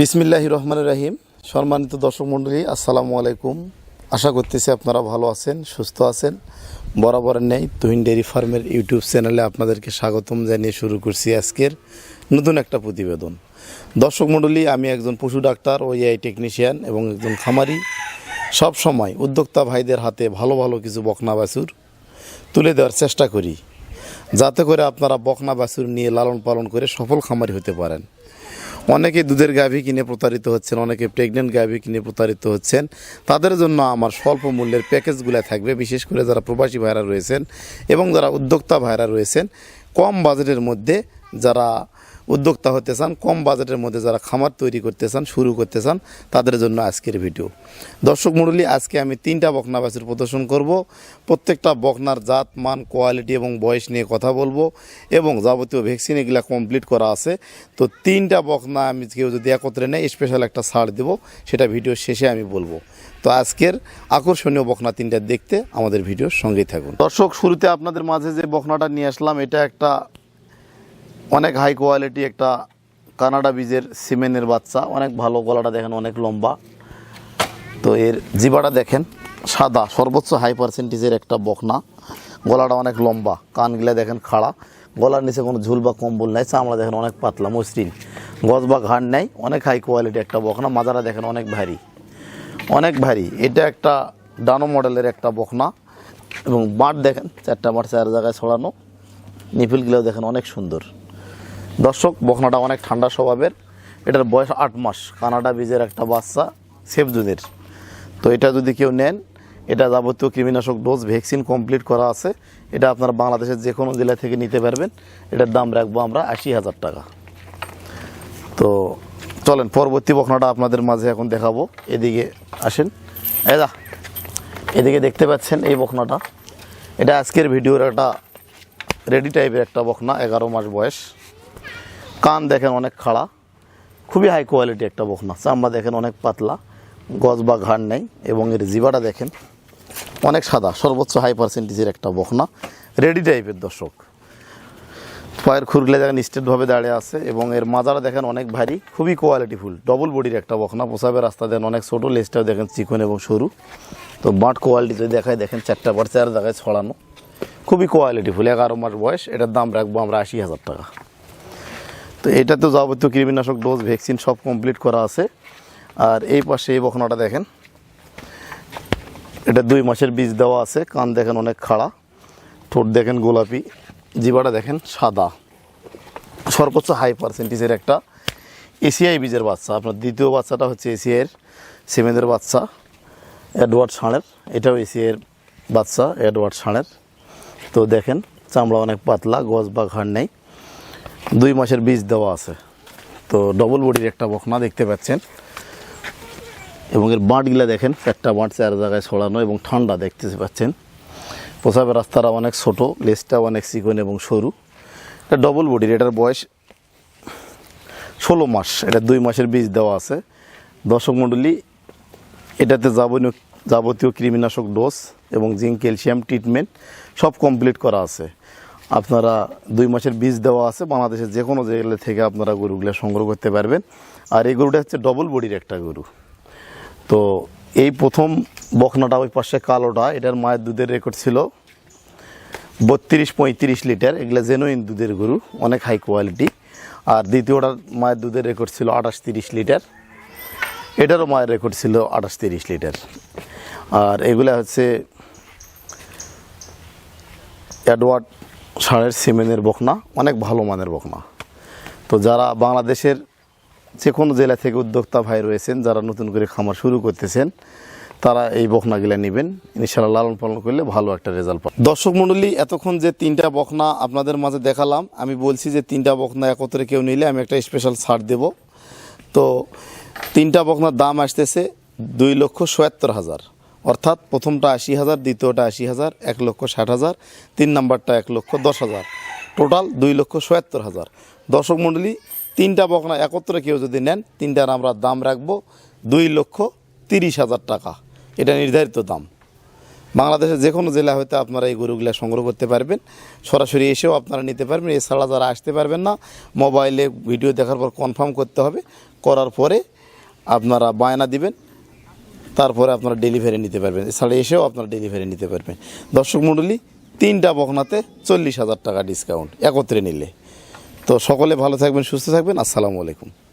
বিসমিল্লাহ রহমান রাহিম। সম্মানিত দর্শক মণ্ডলী, আসসালামু আলাইকুম। আশা করতেছি আপনারা ভালো আছেন, সুস্থ আছেন। বরাবরের নেই তুহিন ডেয়ারি ফার্মের ইউটিউব চ্যানেলে আপনাদেরকে স্বাগতম জানিয়ে শুরু করছি আজকের নতুন একটা প্রতিবেদন। দর্শক মণ্ডলী, আমি একজন পশু ডাক্তার ও এআই টেকনিশিয়ান এবং একজন খামারি। সব সময় উদ্যোক্তা ভাইদের হাতে ভালো ভালো কিছু বকনা বাছুর তুলে দেওয়ার চেষ্টা করি। যাতে করে আপনারা বকনা বাছুর নিয়ে লালন পালন করে সফল খামারি হতে পারেন। অনেকে দুধের গাভী কিনে প্রতারিত হচ্ছেন, অনেকে প্রেগনেন্ট গাভী কিনে প্রতারিত হচ্ছেন। তাদের জন্য আমার স্বল্প মূল্যের প্যাকেজগুলো থাকবে, বিশেষ করে যারা প্রবাসী ভাইরা রয়েছেন এবং যারা উদ্যোক্তা ভাইরা রয়েছেন। কম বাজেটের মধ্যে যারা উদ্যোক্তা হতে চান, কম বাজেটের মধ্যে যারা খামার তৈরি করতে চান, শুরু করতে চান, তাদের জন্য আজকের ভিডিও। দর্শক মণ্ডলী, আজকে আমি তিনটা বকনা বাছুর প্রদর্শন করব। প্রত্যেকটা বকনার জাত, মান, কোয়ালিটি এবং বয়স নিয়ে কথা বলব এবং যাবতীয় ভ্যাকসিন এগুলা কমপ্লিট করা আছে। তো তিনটা বকনা আমি কেউ যদি একত্রে নেয় স্পেশাল একটা ছাড় দেবো, সেটা ভিডিও শেষে আমি বলব। তো আজকের আকর্ষণীয় বকনা তিনটা দেখতে আমাদের ভিডিওর সঙ্গেই থাকুন। দর্শক, শুরুতে আপনাদের মাঝে যে বকনাটা নিয়ে আসলাম, এটা একটা অনেক হাই কোয়ালিটি একটা কানাডা বীজের সিমেনের বাচ্চা, অনেক ভালো, গলাটা দেখেন অনেক লম্বা। তো এর জিবাটা দেখেন, সাদা, সর্বোচ্চ হাই পার্সেন্টেজের একটা বকনা। গলাটা অনেক লম্বা, কানগুলা দেখেন খাড়া। গলার নিচে কোনো ঝুল বা কম্বল নাই, চামড়া দেখেন অনেক পাতলা, মসৃণ। গজ বা ঘাড় নেই, অনেক হাই কোয়ালিটি একটা বকনা, মাজারা দেখেন অনেক ভারী। অনেক ভারী। এটা একটা ডানো মডেলের একটা বকনা এবং বাঁট দেখেন, চারটা বাঁট চার জায়গায় ছড়ানো। নিফিলগুলো দেখেন অনেক সুন্দর। দর্শক, বখনাটা অনেক ঠান্ডা স্বভাবের। এটার বয়স আট মাস। কানাডা বীজের একটা বাচ্চা, সেফ দুধের। তো এটা যদি কেউ নেন, এটা যাবতীয় কৃমিনাশক ডোজ ভ্যাকসিন কমপ্লিট করা আছে, এটা আপনারা বাংলাদেশের যে কোনো জেলা থেকে নিতে পারবেন। এটার দাম রাখব আমরা আশি হাজার টাকা। তো চলেন, পরবর্তী বখনাটা আপনাদের মাঝে এখন দেখাবো। এদিকে আসেন। এদা এদিকে দেখতে পাচ্ছেন এই বখনাটা। এটা আজকের ভিডিওর একটা রেডি টাইপের একটা বখনা, এগারো মাস বয়স। কান দেখেন অনেক খাড়া, খুবই হাই কোয়ালিটি একটা বকনা, চামড়া দেখেন অনেক পাতলা, গজ বা ঘাড় নেই, এবং এর জিবাটা দেখেন অনেক সাদা, সর্বোচ্চ হাই পার্সেন্টেজের একটা বকনা রেডি টাইপের দর্শক। পায়ের খুরগুলো দেখেন স্টেটভাবে দাঁড়িয়ে আছে, এবং এর মাজারা দেখেন অনেক ভারী, খুবই কোয়ালিটিফুল ডবল বডির একটা বকনা পোষাবের রাস্তা দেখেন অনেক ছোটো লেজটাও দেখেন চিকন এবং সরু। তো বাট কোয়ালিটি যদি দেখায়, দেখেন চারটা বার চার জায়গায় ছড়ানো, খুবই কোয়ালিটিফুল এগারো মাস বয়স, এটার দাম রাখব আমরা আশি হাজার টাকা। তো এটা তো যাবতীয় কৃমিনাশক ডোজ ভ্যাকসিন সব কমপ্লিট করা আছে। আর এই পাশে এই বখনাটা দেখেন। এটা দুই মাসের বীজ দেওয়া আছে, কান দেখেন অনেক খাড়া। ঠোঁট দেখেন গোলাপি জিবাটা দেখেন সাদা। সর্বোচ্চ হাই পার্সেন্টেজের একটা এসিআই বীজের বাচ্চা। আপনার দ্বিতীয় বাচ্চাটা হচ্ছে এসিআইয়ের সেমেদের বাচ্চা অ্যাডওয়ার্ড ষাঁড়ের এটাও এসিআইয়ের বাচ্চা অ্যাডওয়ার্ড ষাঁড়ের তো দেখেন, চামড়া অনেক পাতলা গজ বা ঘাড় নেই। দুই মাসের বীজ দেওয়া আছে। তো ডবল বডির একটা বখনা দেখতে পাচ্ছেন। এবং এর বাঁটগুলা দেখেন, একটা বাঁট চার জায়গায় ছড়ানো এবং ঠান্ডা দেখতে পাচ্ছেন। প্রসাবের রাস্তাটা অনেক ছোট লেজটা অনেক চিকন এবং সরু। এটা ডবল বডির এটার বয়স ষোলো মাস, এটা দুই মাসের বীজ দেওয়া আছে। দর্শক মণ্ডলী, এটাতে যাবতীয় যাবতীয় কৃমিনাশক ডোজ এবং জিঙ্ক ক্যালসিয়াম ট্রিটমেন্ট সব কমপ্লিট করা আছে। আপনারা দুই মাসের বীজ দেওয়া আছে বাংলাদেশের যে কোনো জেলা থেকে আপনারা গরুগুলো সংগ্রহ করতে পারবেন। আর এই গরুটা হচ্ছে ডবল বডির একটা গরু। তো এই প্রথম বখনাটা ওই পাশে কালোটা, এটার মায়ের দুধের রেকর্ড ছিল বত্রিশ পঁয়ত্রিশ লিটার। এগুলো জেনুইন দুধের গরু, অনেক হাই কোয়ালিটি আর দ্বিতীয়টার মায়ের দুধের রেকর্ড ছিল আঠাশ তিরিশ লিটার। এটারও মায়ের রেকর্ড ছিল আঠাশ তিরিশ লিটার। আর এগুলা হচ্ছে অ্যাডওয়ার্ড ষাঁড়ের সিমেনের বকনা, অনেক ভালো মানের বকনা। তো যারা বাংলাদেশের যে কোনো জেলা থেকে উদ্যোক্তা ভাই রয়েছেন, যারা নতুন করে খামার শুরু করতেছেন, তারা এই বকনাগুলো নেবেন। ইনশাআল্লাহ লালন পালন করলে ভালো একটা রেজাল্ট পাবে দর্শক মণ্ডলী এতক্ষণ যে তিনটা বকনা আপনাদের মাঝে দেখালাম, আমি বলছি যে তিনটা বকনা একত্রে কেউ নিলে আমি একটা স্পেশাল ছাড় দেব। তো তিনটা বকনার দাম আসতেছে দুই লক্ষ সয়াত্তর হাজার। অর্থাৎ প্রথমটা আশি হাজার, দ্বিতীয়টা আশি হাজার, এক লক্ষ ষাট হাজার, তিন নাম্বারটা এক লক্ষ দশ হাজার। টোটাল দুই লক্ষ সয়াত্তর হাজার। দর্শক মণ্ডলী, তিনটা বকনা একত্রে কেউ যদি নেন, তিনটার আমরা দাম রাখব দুই লক্ষ তিরিশ হাজার টাকা। এটা নির্ধারিত দাম। বাংলাদেশের যে কোনো জেলা হইতে আপনারা এই গরুগুলা সংগ্রহ করতে পারবেন। সরাসরি এসেও আপনারা নিতে পারবেন। এছাড়া যারা আসতে পারবেন না, মোবাইলে ভিডিও দেখার পর কনফার্ম করতে হবে। করার পরে আপনারা বায়না দিবেন। তারপরে আপনারা ডেলিভারি নিতে পারবেন। এছাড়া এসেও আপনারা ডেলিভারি নিতে পারবেন। দর্শক মণ্ডলী, তিনটা বকনাতে চল্লিশ হাজার টাকা ডিসকাউন্ট একত্রে নিলে। তো সকলে ভালো থাকবেন, সুস্থ থাকবেন। আসসালামু আলাইকুম।